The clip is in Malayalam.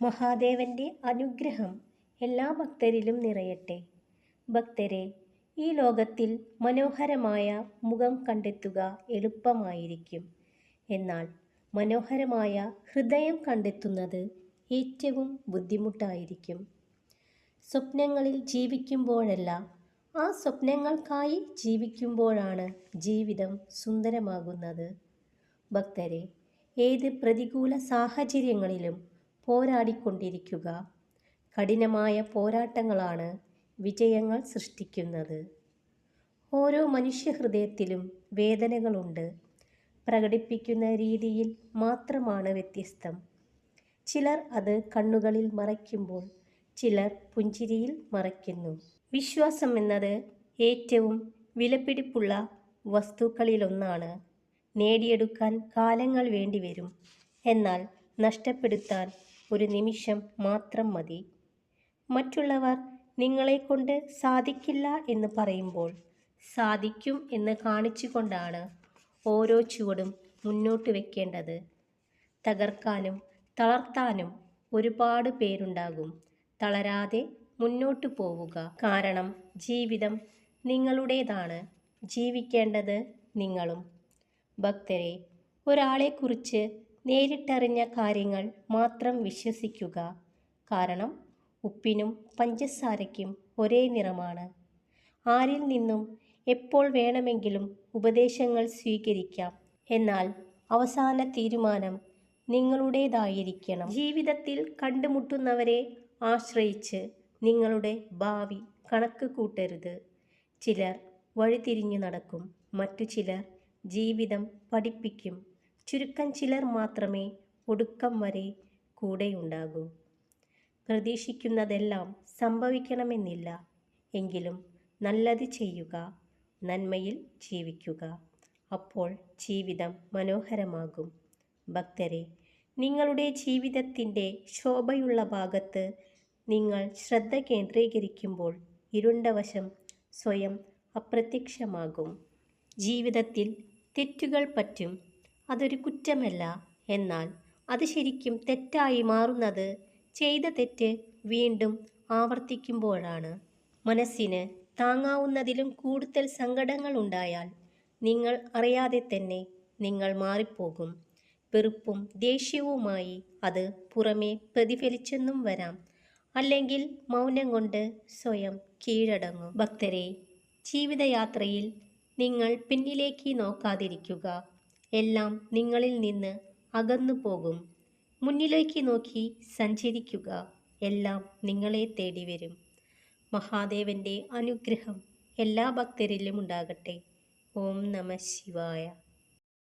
മഹാദേവന്റെ അനുഗ്രഹം എല്ലാ ഭക്തരിലും നിറയട്ടെ. ഭക്തരെ ഈ ലോകത്തിൽ മനോഹരമായ മുഖം കണ്ടെത്തുക എളുപ്പമായിരിക്കും. എന്നാൽ മനോഹരമായ ഹൃദയം കണ്ടെത്തുന്നത് ഏറ്റവും ബുദ്ധിമുട്ടായിരിക്കും. സ്വപ്നങ്ങളിൽ ജീവിക്കുമ്പോഴല്ല ആ സ്വപ്നങ്ങൾക്കായി ജീവിക്കുമ്പോഴാണ് ജീവിതം സുന്ദരമാകുന്നത്. ഭക്തരെ ഏത് പ്രതികൂല സാഹചര്യങ്ങളിലും പോരാടിക്കൊണ്ടിരിക്കുക. കഠിനമായ പോരാട്ടങ്ങളാണ് വിജയങ്ങൾ സൃഷ്ടിക്കുന്നത്. ഓരോ മനുഷ്യഹൃദയത്തിലും വേദനകളുണ്ട്. പ്രകടിപ്പിക്കുന്ന രീതിയിൽ മാത്രമാണ് വ്യത്യസ്തം. ചിലർ അത് കണ്ണുകളിൽ മറയ്ക്കുമ്പോൾ ചിലർ പുഞ്ചിരിയിൽ മറയ്ക്കുന്നു. വിശ്വാസം എന്നത് ഏറ്റവും വിലപിടിപ്പുള്ള വസ്തുക്കളിലൊന്നാണ്. നേടിയെടുക്കാൻ കാലങ്ങൾ വേണ്ടിവരും. എന്നാൽ നഷ്ടപ്പെടുത്താൻ ഒരു നിമിഷം മാത്രം മതി. മറ്റുള്ളവർ നിങ്ങളെക്കൊണ്ട് സാധിക്കില്ല എന്ന് പറയുമ്പോൾ സാധിക്കും എന്ന് കാണിച്ചുകൊണ്ടാണ് ഓരോ ചുവടും മുന്നോട്ട് വെക്കേണ്ടത്. തകർക്കാനും തളർത്താനും ഒരുപാട് പേരുണ്ടാകും. തളരാതെ മുന്നോട്ട് പോവുക. കാരണം ജീവിതം നിങ്ങളുടേതാണ്. ജീവിക്കേണ്ടത് നിങ്ങളും. ഭക്തരെ ഒരാളെക്കുറിച്ച് നേരിട്ടറിഞ്ഞ കാര്യങ്ങൾ മാത്രം വിശ്വസിക്കുക. കാരണം ഉപ്പിനും പഞ്ചസാരയ്ക്കും ഒരേ നിറമാണ്. ആരിൽ നിന്നും എപ്പോൾ വേണമെങ്കിലും ഉപദേശങ്ങൾ സ്വീകരിക്കാം. എന്നാൽ അവസാന തീരുമാനം നിങ്ങളുടേതായിരിക്കണം. ജീവിതത്തിൽ കണ്ടുമുട്ടുന്നവരെ ആശ്രയിച്ച് നിങ്ങളുടെ ഭാവി കണക്ക് കൂട്ടരുത്. ചിലർ വഴിതിരിഞ്ഞു നടക്കും. മറ്റു ചിലർ ജീവിതം പഠിപ്പിക്കും. ചുരുക്കം ചിലർ മാത്രമേ ഒടുക്കം വരെ കൂടെയുണ്ടാകൂ. പ്രതീക്ഷിക്കുന്നതെല്ലാം സംഭവിക്കണമെന്നില്ല. എങ്കിലും നല്ലത് ചെയ്യുക നന്മയിൽ ജീവിക്കുക. അപ്പോൾ ജീവിതം മനോഹരമാകും. ഭക്തരെ നിങ്ങളുടെ ജീവിതത്തിന്റെ ശോഭയുള്ള ഭാഗത്ത് നിങ്ങൾ ശ്രദ്ധ കേന്ദ്രീകരിക്കുമ്പോൾ ഇരുണ്ടവശം സ്വയം അപ്രത്യക്ഷമാകും. ജീവിതത്തിൽ തെറ്റുകൾ പറ്റും. അതൊരു കുറ്റമല്ല. എന്നാൽ അത് ശരിക്കും തെറ്റായി മാറുന്നത് ചെയ്ത തെറ്റ് വീണ്ടും ആവർത്തിക്കുമ്പോഴാണ്. മനസ്സിന് താങ്ങാവുന്നതിലും കൂടുതൽ സങ്കടങ്ങൾ ഉണ്ടായാൽ നിങ്ങൾ അറിയാതെ തന്നെ നിങ്ങൾ മാറിപ്പോകും. വെറുപ്പും ദേഷ്യവുമായി അത് പുറമേ പ്രതിഫലിച്ചെന്നും വരാം. അല്ലെങ്കിൽ മൗനം കൊണ്ട് സ്വയം കീഴടങ്ങും. ഭക്തരെ ജീവിതയാത്രയിൽ നിങ്ങൾ പിന്നിലേക്ക് നോക്കാതിരിക്കുക. എല്ലാം നിങ്ങളിൽ നിന്ന് അകന്നു പോകും. മുന്നിലേക്ക് നോക്കി സഞ്ചരിക്കുക. എല്ലാം നിങ്ങളെ തേടി വരും മഹാദേവന്റെ അനുഗ്രഹം എല്ലാ ഭക്തരിലും ഉണ്ടാകട്ടെ. ഓം നമ ശിവായ.